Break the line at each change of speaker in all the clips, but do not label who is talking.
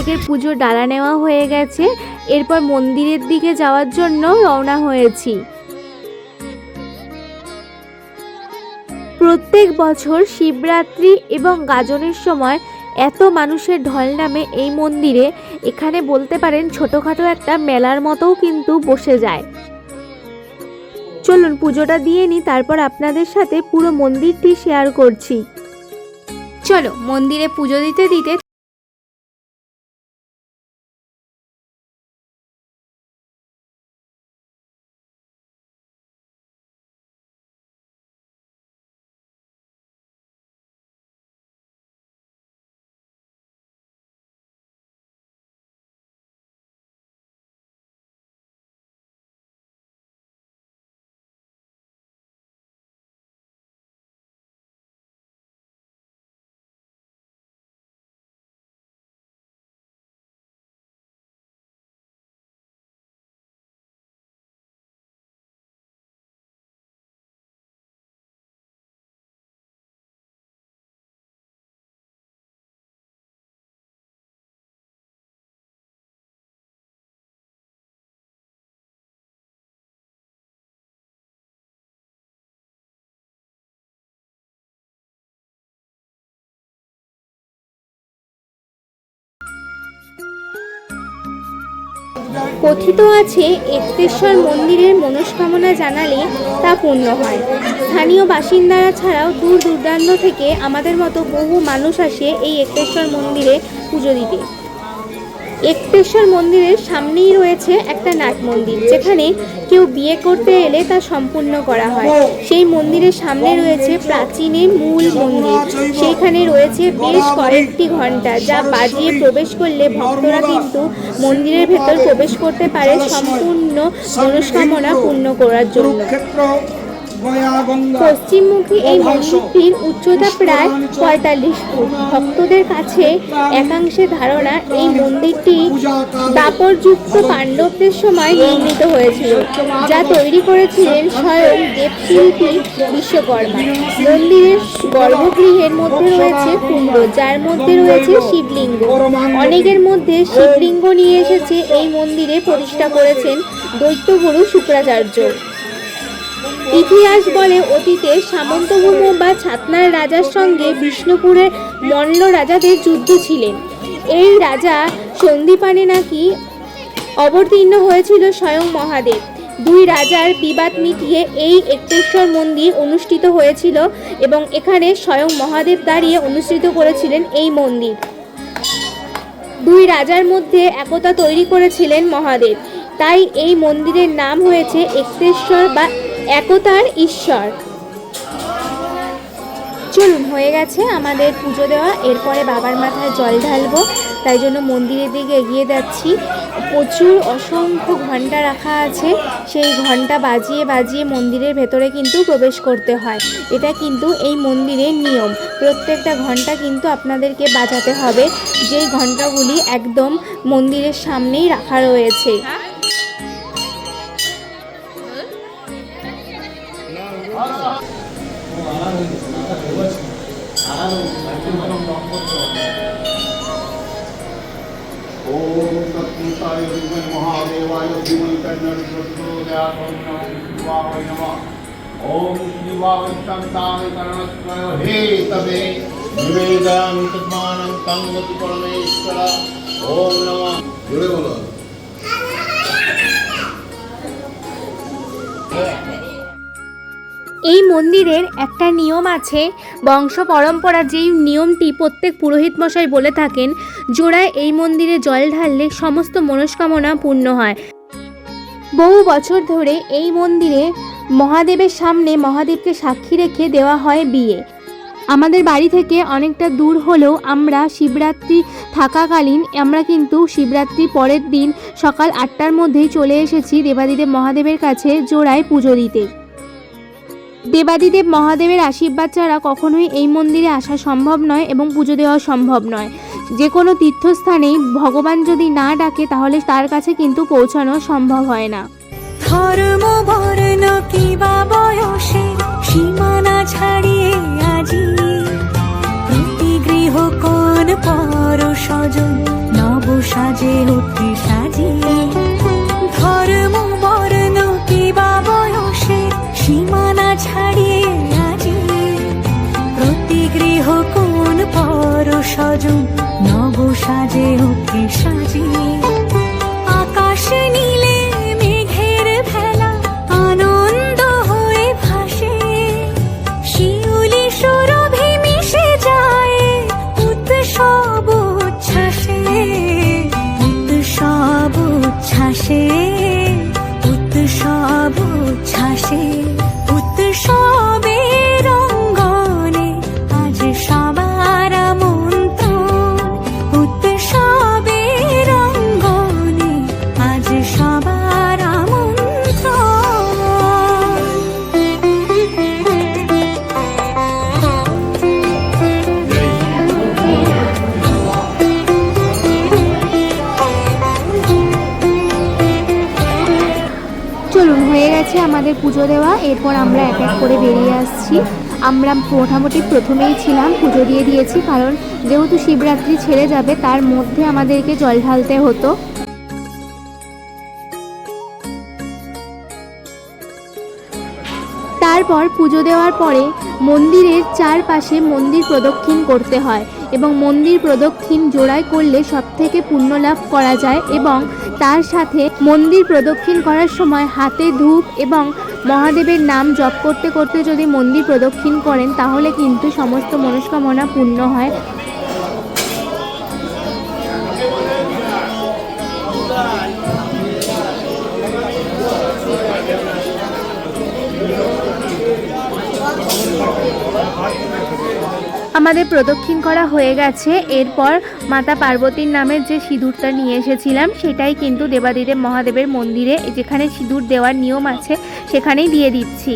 প্রত্যেকের পুজোর ডালা নেওয়া হয়ে গেছে। এরপর মন্দিরের দিকে যাওয়ার জন্য রওনা হয়েছি। প্রত্যেক বছর শিবরাত্রি এবং গাজনের সময় এত মানুষের ঢল নামে এই মন্দিরে এখানে বলতে পারেন ছোটোখাটো একটা মেলার মতোও কিন্তু বসে যায়। চলুন পুজোটা দিয়ে নিই, তারপর আপনাদের সাথে পুরো মন্দিরটি শেয়ার করছি। চলো মন্দিরে পুজো দিতে দিতে কথিত আছে, একতেশ্বর মন্দিরের মনস্কামনা জানালে তা পূর্ণ হয়। স্থানীয় বাসিন্দারা ছাড়াও দূর দূরান্ত থেকে আমাদের মতো বহু মানুষ আসে এই একতেশ্বর মন্দিরে পুজো দিতে। একতেশ্বর মন্দিরের সামনেই রয়েছে একটা নাট মন্দির, যেখানে কেউ বিয়ে করতে এলে তা সম্পূর্ণ করা হয়। সেই মন্দিরের সামনে রয়েছে প্রাচীনের মূল মন্দির। সেইখানে রয়েছে বেশ কয়েকটি ঘণ্টা যা বাজিয়ে প্রবেশ করলে ভক্তরা কিন্তু মন্দিরের ভেতর প্রবেশ করতে পারে সম্পূর্ণ মনস্কামনা পূর্ণ করার জন্য। পশ্চিমমুখী এই মন্দিরটির উচ্চতা প্রায় পঁয়তাল্লিশ ফুট। ভক্তদের কাছে একাংশে ধারণা এই মন্দিরটি দাপরযুক্ত পাণ্ডবদের সময় নির্মিত হয়েছিল যা তৈরি করেছিলেন স্বয়ং দেবশিল্পী বিশ্বকর্মা। মন্দিরের গর্ভগৃহের মধ্যে রয়েছে কুণ্ড যার মধ্যে রয়েছে শিবলিঙ্গ। অনেকের মধ্যে শিবলিঙ্গ নিয়ে এসেছে এই মন্দিরে প্রতিষ্ঠা করেছেন দৈত্যগুরু শুক্রাচার্য। ইতিহাস বলে অতীতে সামন্তভূম বা ছাতনার রাজার সঙ্গে বিষ্ণুপুরের মল্ল রাজাদের যুদ্ধ ছিলেন। এই রাজা সন্দীপানে নাকি অবতীর্ণ হয়েছিল স্বয়ং মহাদেব। দুই রাজার বিবাদ মিটিয়ে এই একটেশ্বর মন্দির অনুষ্ঠিত হয়েছিল এবং এখানে স্বয়ং মহাদেব দাঁড়িয়ে অনুষ্ঠিত করেছিলেন এই মন্দির। দুই রাজার মধ্যে একতা তৈরি করেছিলেন মহাদেব। তাই এই মন্দিরের নাম হয়েছে একতেশ্বর বা একতার ঈশ্বর। চলুন, হয়ে গেছে আমাদের পুজো দেওয়া। এরপরে বাবার মাথায় জল ঢালবো, তাই জন্য মন্দিরের দিকে এগিয়ে যাচ্ছি। প্রচুর অসংখ্য ঘণ্টা রাখা আছে। সেই ঘণ্টা বাজিয়ে বাজিয়ে মন্দিরের ভেতরে কিন্তু প্রবেশ করতে হয়। এটা কিন্তু এই মন্দিরের নিয়ম। প্রত্যেকটা ঘণ্টা কিন্তু আপনাদেরকে বাজাতে হবে। যেই ঘন্টাগুলি একদম মন্দিরের সামনেই রাখা রয়েছে।
ओम सत्पुरुषाय विद्महे महादेवाय धीमहि तन्नः प्रचोदयात् ओम नमो शिवाय नमः ओम शिवाय शन्ताय करणस्वयो हे तवे निवेदयामि तद्मानं तं गति परमेश्वर ओम नमः जुड़े बोलो
এই মন্দিরের একটা নিয়ম আছে, বংশ পরম্পরা যেই নিয়মটি প্রত্যেক পুরোহিত মশাই বলে থাকেন, জোড়ায় এই মন্দিরে জল ঢাললে সমস্ত মনস্কামনা পূর্ণ হয়। বহু বছর ধরে এই মন্দিরে মহাদেবের সামনে মহাদেবকে সাক্ষী রেখে দেওয়া হয় বিয়ে। আমাদের বাড়ি থেকে অনেকটা দূর হলেও আমরা শিবরাত্রি থাকাকালীন, আমরা কিন্তু শিবরাত্রি পরের দিন সকাল আটটার মধ্যেই চলে এসেছি দেবাদিদেব মহাদেবের কাছে জোড়ায় পুজো দিতে। দেবাদিদেব মহাদেবের আশীর্বাদ ছাড়া কখনোই এই মন্দিরে আসা সম্ভব নয় এবং পুজো দেওয়া সম্ভব নয়। যে কোনো তীর্থস্থানেই ভগবান যদি না ডাকে, তাহলে তার কাছে কিন্তু পৌঁছানো সম্ভব হয় না।
ধর্ম বর্ণ সীমানা সাজে সাজিয়ে। ধর্ম ছাড়িয়ে আজি। প্রতি গৃহ কোন পর সজন নব সাজে ওকে সাজিয়ে
আমাদের পুজো দেওয়া, এরপর আমরা এক এক করে বেরিয়ে আসছি। আমরা মোটামুটি প্রথমেই ছিলাম, পুজো দিয়ে দিয়েছি, কারণ যেহেতু শিবরাত্রি ছেড়ে যাবে, তার মধ্যে আমাদেরকে জল ঢালতে হতো। তারপর পুজো দেওয়ার পরে মন্দিরের চারপাশে মন্দির প্রদক্ষিণ করতে হয় এবং মন্দির প্রদক্ষিণ জোড়ায় করলে সব থেকে পুণ্য লাভ করা যায় এবং তার সাথে মন্দির প্রদক্ষিণ করার সময় হাতে ধূপ এবং মহাদেবের নাম জপ করতে করতে যদি মন্দির প্রদক্ষিণ করেন তাহলে কিন্তু সমস্ত মনস্কামনা পূর্ণ হয়। আমাদের প্রদক্ষিণ করা হয়ে গেছে। এরপর মাতা পার্বতীর নামের যে সিঁদুরটা নিয়ে এসেছিলাম, সেটাই কিন্তু দেবাদিদেব মহাদেবের মন্দিরে যেখানে সিঁদুর দেওয়ার নিয়ম আছে, সেখানেই দিয়ে দিচ্ছি।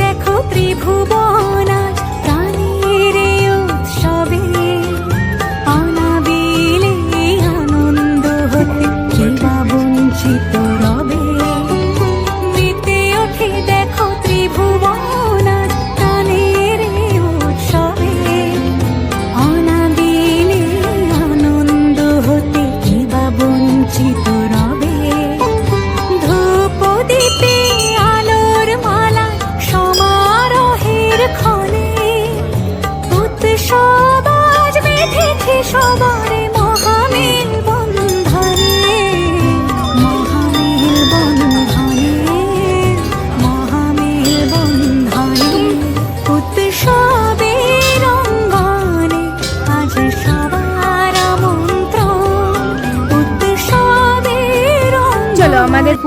দেখো ত্রিভুবন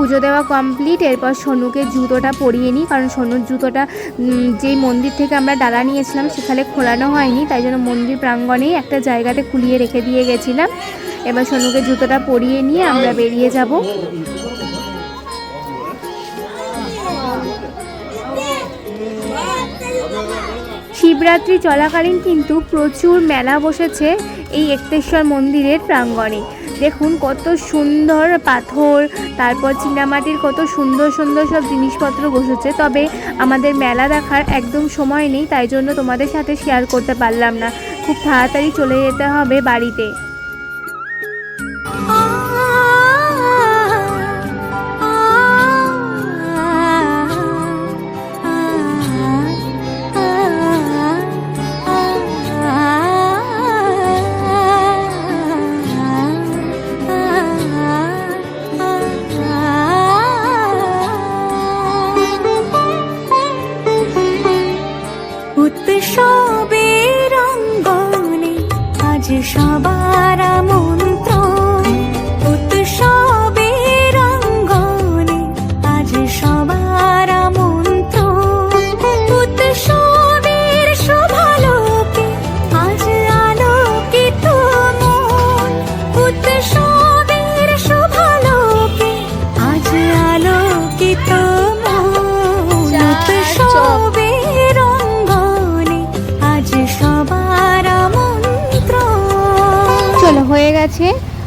পুজো দেওয়া কমপ্লিট এরপর সোনুকে জুতোটা পরিয়ে নিই, কারণ সোনুর জুতোটা যেই মন্দির থেকে আমরা ডালা নিয়েছিলাম সেখানে খোলানো হয়নি, তাই জন্য মন্দির প্রাঙ্গণেই একটা জায়গাতে খুলিয়ে রেখে দিয়ে গেছিলাম। এবার সোনুকে জুতোটা পরিয়ে নিয়ে আমরা বেরিয়ে যাব। শিবরাত্রি চলাকালীন কিন্তু প্রচুর মেলা বসেছে এই একতেশ্বর মন্দিরের প্রাঙ্গণে। দেখুন কত সুন্দর পাথর, তারপর চিনামাটির কত সুন্দর সুন্দর সব জিনিসপত্র বসেছে। তবে আমাদের মেলা দেখার একদম সময় নেই, তাই জন্য তোমাদের সাথে শেয়ার করতে পারলাম না। খুব তাড়াতাড়ি চলে যেতে হবে বাড়িতে।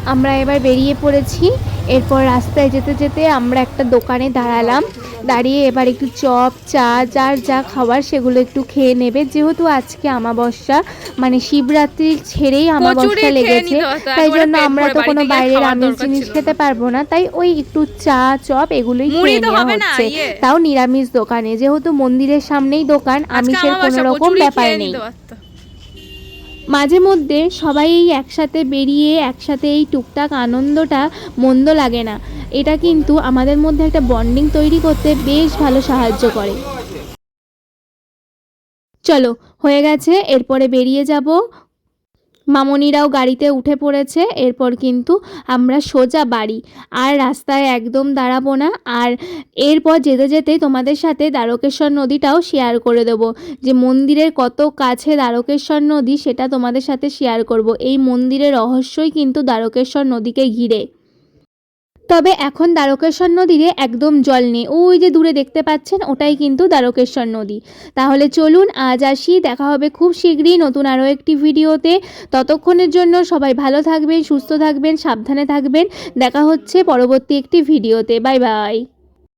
আমরা এবার বেরিয়ে পড়েছি। এরপর রাস্তায় যেতে যেতে আমরা একটা দোকানে দাঁড়ালাম। দাঁড়িয়ে এবার একটু চপ চা যার যা খাবার সেগুলো একটু খেয়ে নেবে। যেহেতু আজকে আমাবস্যা মানে শিবরাত্রি ছেড়েই আমাবস্যা লেগেছে। তাই জন্য আমরা তো কোনো বাইরের আমিষ জিনিস খেতে পারব না। তাই ওই একটু চা চপ এগুলোই খেয়ে নেওয়া হচ্ছে।
ইয়ে।
তাও নিরামিষ দোকানে। যেহেতু মন্দিরের সামনেই দোকান আমিষের কোনো রকম ব্যাপার নেই। মাঝে মধ্যে সবাই এই একসাথে বেরিয়ে, একসাথে এই টুকটাক আনন্দটা মন্দ লাগে না। এটা কিন্তু আমাদের মধ্যে একটা বন্ডিং তৈরি করতে বেশ ভালো সাহায্য করে। চলো, হয়ে গেছে, এরপরে বেরিয়ে যাব। মামনিরাও গাড়িতে উঠে পড়েছে, এরপর কিন্তু আমরা সোজা বাড়ি। আর রাস্তায় একদম দাঁড়াবো না। আর এরপর যেতে যেতে তোমাদের সাথে দ্বারকেশ্বর নদীটাও শেয়ার করে দেব। যে মন্দিরের কত কাছে দ্বারকেশ্বর নদী সেটা তোমাদের সাথে শেয়ার করব। এই মন্দিরের রহস্যই কিন্তু দ্বারকেশ্বর নদীকে ঘিরে। তবে এখন দ্বারকেশ্বর নদীরে একদম জল নেই। ওই যে দূরে দেখতে পাচ্ছেন, ওটাই কিন্তু দ্বারকেশ্বর নদী। তাহলে চলুন, আজ আসি। দেখা হবে খুব শীঘ্রই নতুন আরও একটি ভিডিওতে। ততক্ষণের জন্য সবাই ভালো থাকবেন, সুস্থ থাকবেন, সাবধানে থাকবেন। দেখা হচ্ছে পরবর্তী একটি ভিডিওতে। Bye bye.